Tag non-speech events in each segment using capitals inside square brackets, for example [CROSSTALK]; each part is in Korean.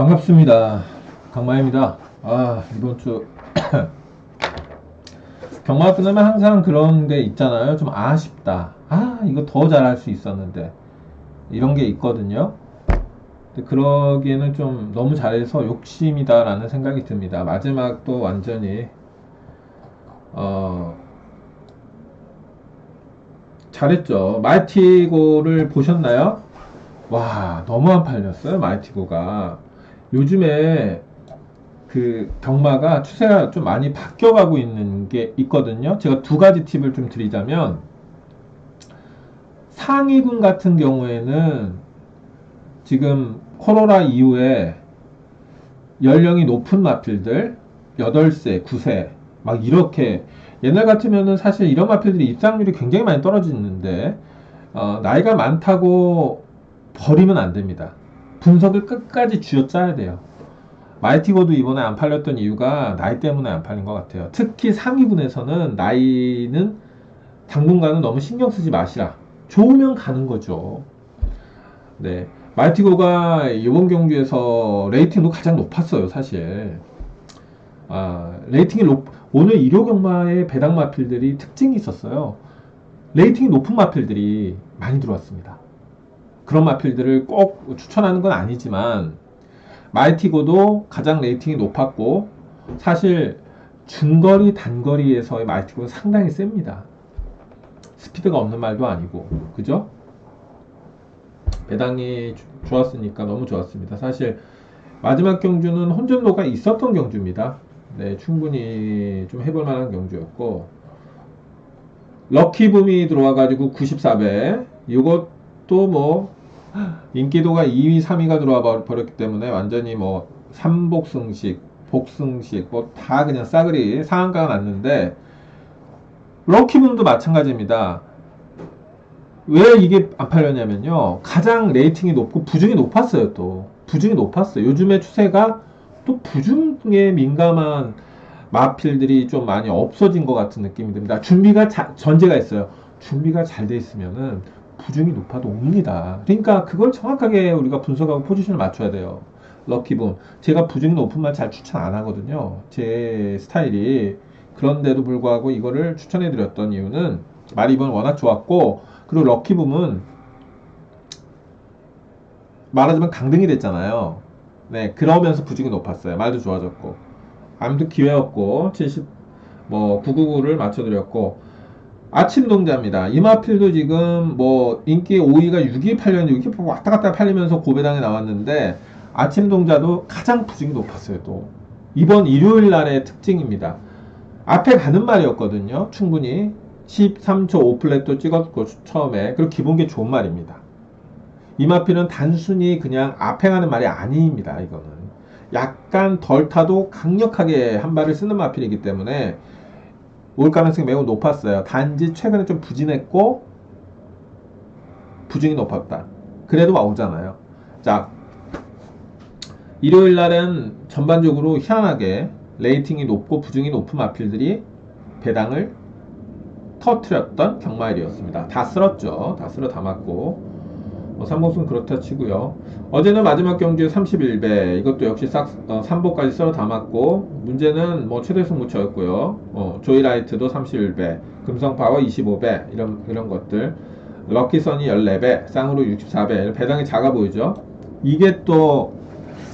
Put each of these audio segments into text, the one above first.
반갑습니다. 강마입니다. 아, 이번 주 [COUGHS] 경마 끝나면 항상 그런 게 있잖아요. 좀 아쉽다. 아, 이거 더 잘할 수 있었는데. 이런 게 있거든요. 근데 그러기에는 좀 너무 잘해서 욕심이다라는 생각이 듭니다. 마지막도 완전히 어 잘했죠. 마이티고를 보셨나요? 와, 너무 안 팔렸어요, 마이티고가. 요즘에 그 경마가 추세가 좀 많이 바뀌어가고 있는 게 있거든요. 제가 두 가지 팁을 좀 드리자면 상위군 같은 경우에는 지금 코로나 이후에 연령이 높은 마필들 8세, 9세 막 이렇게 옛날 같으면은 사실 이런 마필들이 입상률이 굉장히 많이 떨어지는데 어, 나이가 많다고 버리면 안 됩니다. 분석을 끝까지 쥐어짜야 돼요. 마이티고도 이번에 안 팔렸던 이유가 나이 때문에 안 팔린 것 같아요. 특히 상위군에서는 나이는 당분간은 너무 신경 쓰지 마시라. 좋으면 가는 거죠. 네. 마이티고가 이번 경주에서 레이팅도 가장 높았어요, 사실. 아, 레이팅이 높, 오늘 일요 경마의 배당 마필들이 특징이 있었어요. 레이팅이 높은 마필들이 많이 들어왔습니다. 그런 마필들을 꼭 추천하는 건 아니지만, 마이티고도 가장 레이팅이 높았고, 사실 중거리, 단거리에서의 마이티고는 상당히 셉니다. 스피드가 없는 말도 아니고, 그죠? 배당이 주- 좋았으니까 너무 좋았습니다. 사실 마지막 경주는 혼전도가 있었던 경주입니다. 네, 충분히 좀 해볼 만한 경주였고 럭키붐이 들어와가지고 94배 이것도 뭐 인기도가 2위, 3위가 들어와 버- 버렸기 때문에 완전히 뭐 삼복승식, 복승식 뭐 다 그냥 싸그리 상한가가 났는데 럭키붐도 마찬가지입니다. 왜 이게 안 팔렸냐면요. 가장 레이팅이 높고 부중이 높았어요, 또. 부중이 높았어요. 요즘의 추세가 또 부중에 민감한 마필들이 좀 많이 없어진 것 같은 느낌이 듭니다. 준비가 자- 전제가 있어요. 준비가 잘 돼 있으면은 부중이 높아도 옵니다. 그러니까 그걸 정확하게 우리가 분석하고 포지션을 맞춰야 돼요. 럭키붐. 제가 부중이 높은 말 잘 추천 안 하거든요. 제 스타일이. 그런데도 불구하고 이거를 추천해 드렸던 이유는 말이 이번 워낙 좋았고 그리고 럭키붐은 말하자면 강등이 됐잖아요. 네, 그러면서 부중이 높았어요. 말도 좋아졌고. 아무튼 기회였고, 70, 뭐, 999를 맞춰 드렸고, 아침 동자입니다. 이마필도 지금 뭐, 인기 5위가 6위 팔렸는데, 이렇게 왔다 갔다 팔리면서 고배당에 나왔는데, 아침 동자도 가장 부중이 높았어요, 또. 이번 일요일 날의 특징입니다. 앞에 가는 말이었거든요, 충분히. 13초 5플랫도 찍었고, 처음에. 그리고 기본기 좋은 말입니다. 이마피는 단순히 그냥 앞에 가는 말이 아닙니다. 이거는 약간 덜 타도 강력하게 한 발을 쓰는 마필이기 때문에 올 가능성이 매우 높았어요. 단지 최근에 좀 부진했고 부중이 높았다. 그래도 오잖아요. 자, 일요일 날은 전반적으로 희한하게 레이팅이 높고 부중이 높은 마필들이 배당을 터트렸던 경마일이었습니다. 다 쓸었죠. 다 쓸어 담았고 뭐 삼복승 그렇다 치고요. 어제는 마지막 경주에 31배 이것도 역시 싹 어, 3보까지 썰어 담았고 문제는 뭐 최대 승부처였고요. 어, 조이라이트도 31배, 금성파워 25배 이런 이런 것들. 럭키선이 14배, 쌍으로 64배. 배당이 작아 보이죠? 이게 또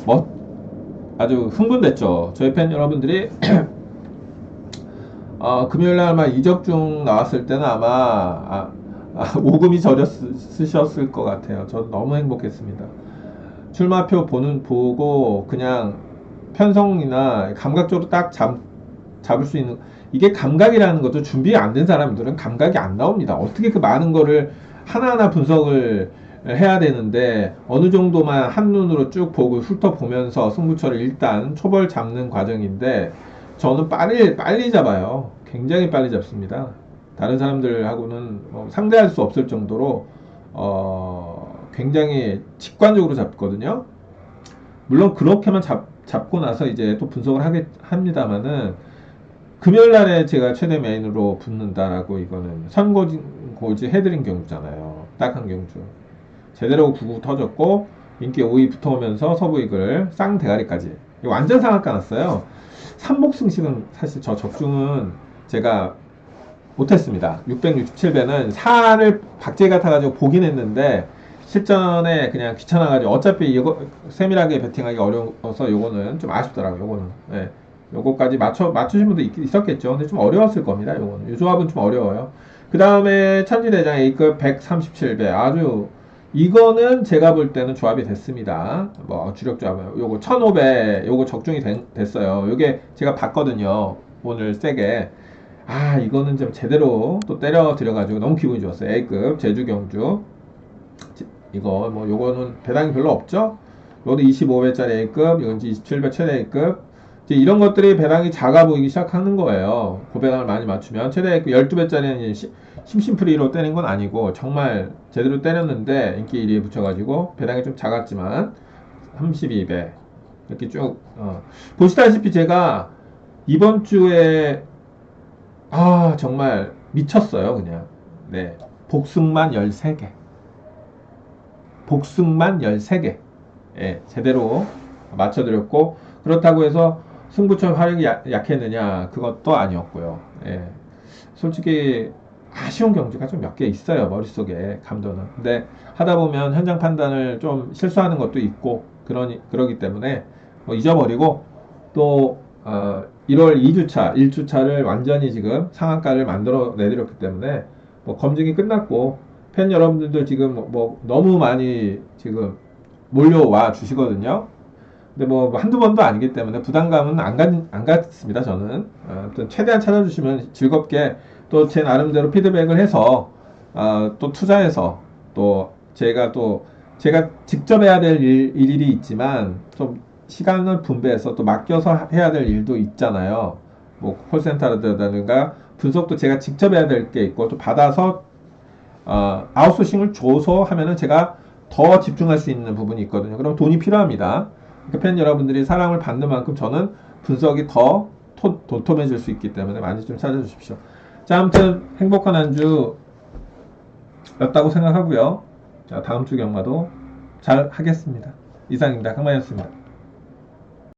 뭐 아주 흥분됐죠. 저희 팬 여러분들이 [CLEARS THROAT] 어, 금요일 날 아마 이적중 나왔을 때는 아마 아, 아, 오금이 저렸으셨을 것 같아요. 전 너무 행복했습니다. 출마표 보는 보고 그냥 편성이나 감각적으로 딱 잡, 잡을 수 있는 이게 감각이라는 것도 준비 안 된 사람들은 감각이 안 나옵니다. 어떻게 그 많은 거를 하나하나 분석을 해야 되는데 어느 정도만 한눈으로 쭉 보고 훑어보면서 승부처를 일단 초벌 잡는 과정인데 저는 빨리 빨리 잡아요. 굉장히 빨리 잡습니다. 다른 사람들하고는 뭐 상대할 수 없을 정도로 어, 굉장히 직관적으로 잡거든요. 물론 그렇게만 잡, 잡고 나서 이제 또 분석을 하겠, 합니다만은 금요일 날에 제가 최대 메인으로 붙는다라고 이거는 선고지 고지 해드린 경주잖아요. 딱 한 경주. 제대로 구구 터졌고 인기 5위 붙어오면서 서부이글 쌍대가리까지 완전 상한가 났어요. 삼복승식은 사실 저 적중은 제가 못했습니다. 667배는 사를 박제가 타가지고 보긴 했는데 실전에 그냥 귀찮아가지고 어차피 이거 세밀하게 베팅하기 어려워서 요거는 좀 아쉽더라고요. 요거는 예. 요거까지 맞춰 맞추신 분도 있, 있었겠죠. 근데 좀 어려웠을 겁니다. 요거는 요 조합은 좀 어려워요. 그 다음에 천지대장 A급 137배 아주 이거는 제가 볼 때는 조합이 됐습니다. 뭐 주력 조합은 요거 1500 요거 적중이 된- 됐어요. 요게 제가 봤거든요. 오늘 세게 아 이거는 좀 제대로 또 때려 드려가지고 너무 기분이 좋았어요. A급 제주 경주 지- 이거 뭐 요거는 배당이 별로 없죠. 요것도 25배짜리 A급 이건 27배 최대 A급 이제 이런 것들이 배당이 작아 보이기 시작하는 거예요. 고배당을 많이 맞추면 최대 A급 12배짜리는 심심프리로 때린 건 아니고 정말 제대로 때렸는데 인기 1위에 붙여가지고 배당이 좀 작았지만 32배 이렇게 쭉 어. 보시다시피 제가 이번 주에 아 정말 미쳤어요 그냥. 네. 복승만 13개. 복승만 13개. 예, 제대로 맞춰드렸고 그렇다고 해서 승부처 화력이 약, 약했느냐 그것도 아니었고요. 예, 솔직히 아쉬운 경주가 좀 몇 개 있어요 머릿속에 감도는. 근데 하다 보면 현장 판단을 좀 실수하는 것도 있고 그러니 그러기 때문에 뭐 잊어버리고 또 어, 1월 2주차 1주차를 완전히 지금 상한가를 만들어 내드렸기 때문에 뭐 검증이 끝났고 팬 여러분들도 지금 뭐- 뭐 너무 많이 지금 몰려와 주시거든요. 근데 뭐 한두 번도 아니기 때문에 부담감은 안, 갖, 안 갖습니다, 저는. 어, 아무튼 최대한 찾아주시면 즐겁게 또 제 나름대로 피드백을 해서 어, 또 투자해서 또 제가 또 제가 직접 해야 될 일, 일이 있지만 좀 시간을 분배해서 또 맡겨서 해야 될 일도 있잖아요. 뭐 콜센터라든가 분석도 제가 직접 해야 될 게 있고 또 받아서 어, 아웃소싱을 줘서 하면은 제가 더 집중할 수 있는 부분이 있거든요. 그럼 돈이 필요합니다. 그러니까 팬 여러분들이 사랑을 받는 만큼 저는 분석이 더 토, 도톰해질 수 있기 때문에 많이 좀 찾아주십시오. 자, 아무튼 행복한 한 주였다고 생각하고요. 자, 다음 주 경마도 잘 하겠습니다. 이상입니다. 강만이었습니다.